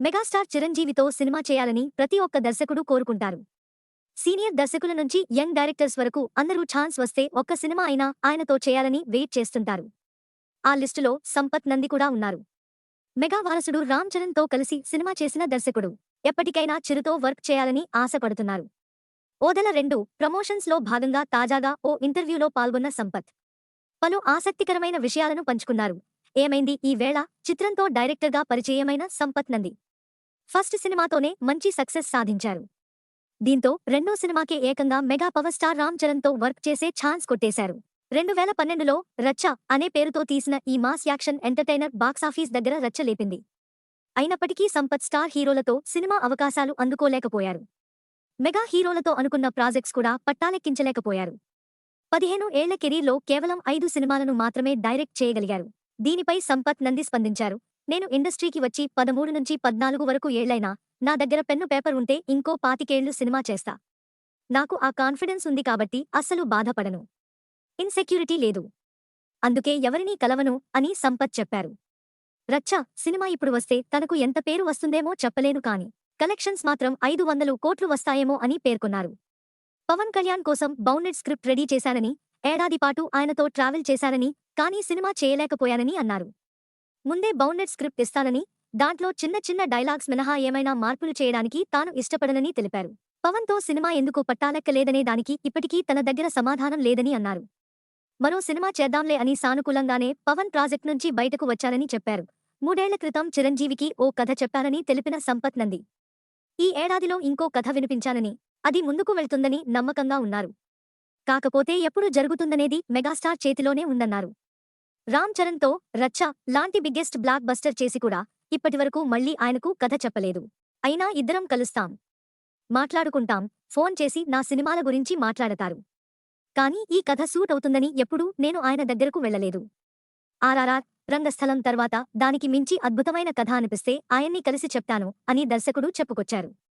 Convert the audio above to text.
Megastar చిరంజీవితో cinema చేయాలని ప్రతి ఒక్క దర్శకుడు కోరుకుంటారు. సీనియర్ దర్శకుల నుంచి యంగ్ డైరెక్టర్స్ వరకు అందరూ ఛాన్స్ వస్తే ఒక్క సినిమా అయినా ఆయనతో చేయాలని వెయిట్ చేస్తుంటారు. ఆ లిస్టులో సంపత్ నంది కూడా ఉన్నారు. మెగా వారసుడు రామ్ చరణ్తో కలిసి సినిమా చేసిన దర్శకుడు. ఎప్పటికైనా చిరుతో వర్క్ చేయాలని ఆశపడుతున్నారు. ఓదల రెండు ప్రమోషన్స్లో భాగంగా తాజాగా ఓ ఇంటర్వ్యూలో పాల్గొన్న సంపత్. పలు ఆసక్తికరమైన విషయాలను పంచుకున్నారు. ఏమైంది ఈ వేళ? చిత్రంతో డైరెక్టర్గా పరిచయమైన సంపత్ నంది. ఫస్ట్ సినిమాతోనే మంచి సక్సెస్ సాధించారు. దీంతో రెండో సినిమాకే ఏకంగా మెగా పవర్ స్టార్ రామ్ చరణ్తో వర్క్ చేసే ఛాన్స్ కొట్టేశారు. రెండు వేల పన్నెండులో రచ్చ అనే పేరుతో తీసిన ఈ మాస్ యాక్షన్ ఎంటర్టైనర్ బాక్సాఫీస్ దగ్గర రచ్చ లేపింది. అయినప్పటికీ సంపత్ స్టార్ హీరోలతో సినిమా అవకాశాలు అందుకోలేకపోయారు. మెగా హీరోలతో అనుకున్న ప్రాజెక్ట్స్ కూడా పట్టాలెక్కించలేకపోయారు. పదిహేను ఏళ్ళ కెరీర్లో కేవలం ఐదు సినిమాలను మాత్రమే డైరెక్ట్ చేయగలిగారు. దీనిపై సంపత్ నంది స్పందించారు. నేను ఇండస్ట్రీకి వచ్చి పదమూడు నుంచి పద్నాలుగు వరకు ఏళ్ళైనా నా దగ్గర పెన్ను పేపర్ ఉంటే ఇంకో పాతికేళ్ళు సినిమా చేస్తా. నాకు ఆ కాన్ఫిడెన్స్ ఉంది కాబట్టి అస్సలు బాధపడను. ఇన్సెక్యూరిటీ లేదు. అందుకే ఎవరినీ కలవను అని సంపత్ చెప్పారు. రచ్చ సినిమా ఇప్పుడు వస్తే తనకు ఎంత పేరు వస్తుందేమో చెప్పలేను కాని కలెక్షన్స్ మాత్రం ఐదు వందలు కోట్లు వస్తాయేమో అని పేర్కొన్నారు. పవన్ కళ్యాణ్ కోసం బౌండెడ్ స్క్రిప్ట్ రెడీ చేశానని ఏడాది పాటు ఆయనతో ట్రావెల్ చేశానని కానీ సినిమా చేయలేకపోయానని అన్నారు. ముందే బౌండెడ్ స్క్రిప్ట్ ఇస్తానని దాంట్లో చిన్న చిన్న డైలాగ్స్ మినహా ఏమైనా మార్పులు చేయడానికి తాను ఇష్టపడనని తెలిపారు. పవన్తో సినిమా ఎందుకు పట్టాలెక్కలేదనే దానికి ఇప్పటికీ తన దగ్గర సమాధానం లేదని అన్నారు. మరో సినిమా చేద్దాంలే అని సానుకూలంగానే పవన్ ప్రాజెక్ట్ నుంచి బయటకు వచ్చారని చెప్పారు. మూడేళ్ళ క్రితం చిరంజీవికి ఓ కథ చెప్పారని తెలిపిన సంపత్ నంది. ఈ ఏడాదిలో ఇంకో కథ వినిపించానని అది ముందుకు వెళ్తుందని నమ్మకంగా ఉన్నారు. కాకపోతే ఎప్పుడు జరుగుతుందనేది మెగాస్టార్ చేతిలోనే ఉందన్నారు. రామ్ చరణ్తో రచ్చ లాంటి బిగ్గెస్ట్ బ్లాక్ బస్టర్ చేసి కూడా ఇప్పటివరకు మళ్ళీ ఆయనకు కథ చెప్పలేదు. అయినా ఇద్దరం కలుస్తాం. మాట్లాడుకుంటాం. ఫోన్ చేసి నా సినిమాల గురించి మాట్లాడతారు. కానీ ఈ కథ సూట్ అవుతుందని ఎప్పుడూ నేను ఆయన దగ్గరకు వెళ్ళలేదు. ఆర్ఆర్ఆర్ రంగస్థలం తర్వాత దానికి మించి అద్భుతమైన కథ అనిపిస్తే ఆయన్ని కలిసి చెప్తాను అని దర్శకుడు చెప్పుకొచ్చారు.